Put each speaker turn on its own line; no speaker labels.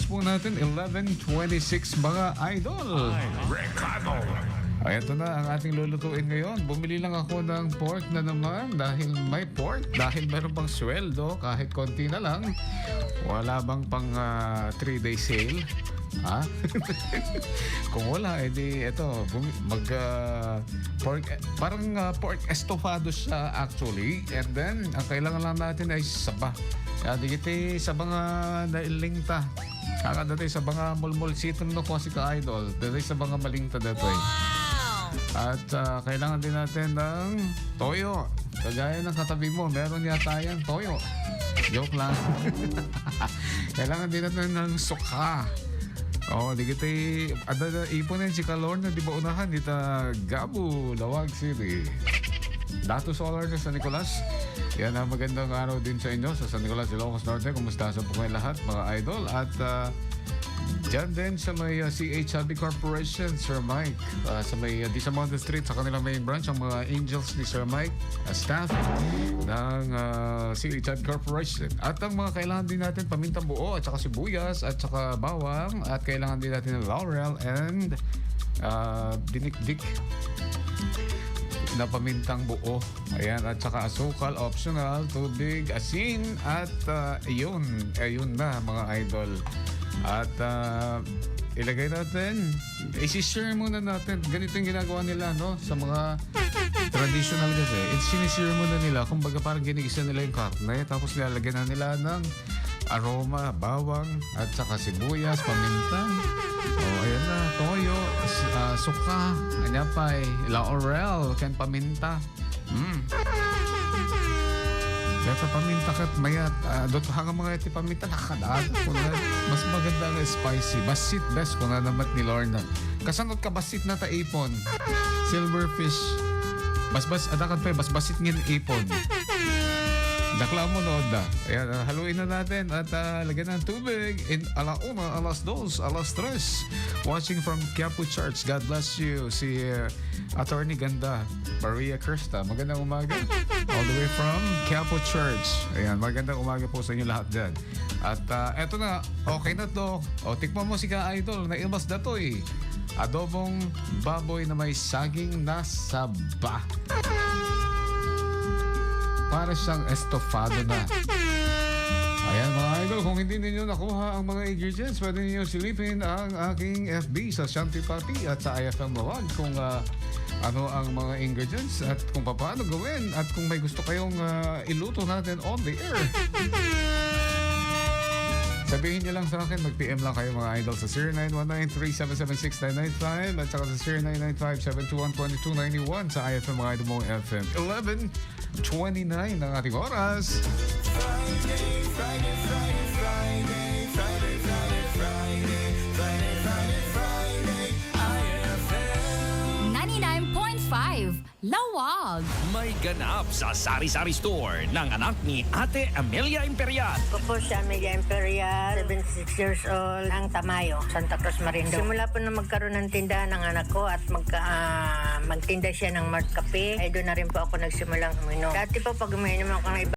oras po natin, 11.26 mga idol.
Recado.
Ay, ito na ang ating lulutuin ngayon. Bumili lang ako ng pork na naman dahil may pork. Dahil meron pang sweldo, kahit konti na lang. Wala bang pang 3-day sale? Ha? Kung wala, edi bumi- mag ah, pork, parang ah, pork estofado siya actually. And then, ang kailangan lang natin ay saba. Kaya di kiti sa mga nailingta. Kaka dati sa mga mulmul siton no ko si ka-idol. Dati sa mga malingta dati. At ah, kailangan din natin ng toyo. Kagaya ng katabi mo, meron yata yan toyo. Joke lang. kailangan din natin ng suka. Oh, di kita ada ipunin si Kalorna di ba unahan dita Gabu, Lawag City. Dato Solar San Nicolas. Yan ang magandang araw din sa inyo sa San Nicolas, Ilocos Norte. Kumusta sa po lahat mga idol? At ah, Diyan din sa may uh, CH Hobby Corporation, Sir Mike. Uh, sa may uh, Disamonte Street, sa kanilang main branch, ang mga angels ni Sir Mike, uh, staff ng uh, CH Hobby Corporation. At ang mga kailangan din natin, pamintang buo, at saka sibuyas, at saka bawang, at kailangan din natin ng laurel and uh, dinikdik na pamintang buo. Ayan, at saka asukal, optional, tubig, asin, at uh, yun, ayun na mga idol. At uh, ilagay natin, isi-share muna natin. Ganito yung ginagawa nila, no? Sa mga traditional kasi. It's sinishare muna nila. Kumbaga parang ginigisa nila yung karne. Tapos nilalagyan na nila ng aroma, bawang, at saka sibuyas, paminta. Oh, ayan na. Toyo, ah, suka, anyapay, laurel, ken paminta. Mm. Dito paminta kat mayat. Uh, doon hanga mga iti paminta nakakadaan. Kung na, mas maganda nga spicy. Basit best kung na naman ni Lorna. Kasanot ka basit na ta ipon. Silverfish. Basbas, adakan pa bas basit ngin ipon. Dakla mo no da. Ayan, ah, haluin na natin at ah, lagyan ng tubig in ala una, alas dos, alas tres. Watching from Quiapo Church. God bless you. Si uh, Attorney Ganda, Maria Krista. Magandang umaga. All the way from Quiapo Church. Ayan, magandang umaga po sa inyo lahat dyan. At ah, eto na, okay na to. O, tikman mo si Ka Idol. Nailmas na to eh. Adobong baboy na may saging na saba para siyang estofado na. Ayan mga idol, kung hindi ninyo nakuha ang mga ingredients, pwede ninyo silipin ang aking FB sa Shanti Papi at sa IFM Mawag kung ah, ano ang mga ingredients at kung paano gawin at kung may gusto kayong ah, iluto natin on the air. Sabihin niyo lang sa akin, mag-PM lang kayo mga idol sa 0919-3776995 at saka sa 0995-721-2291 sa IFM mga idol mong FM 11.29 ng ating oras.
Friday, Friday, Friday,
99.5 Lawag.
May ganap sa Sari-Sari Store ng anak ni Ate Amelia Imperial.
Ako po si Amelia Imperial, 76 years old, ang Tamayo, Santa Cruz Marindo. Simula po na magkaroon ng tindahan ng anak ko at magka, ah, magtinda siya ng Mart Cafe, ay doon na rin po ako nagsimulang uminom. Dati po pag uminom ako ng iba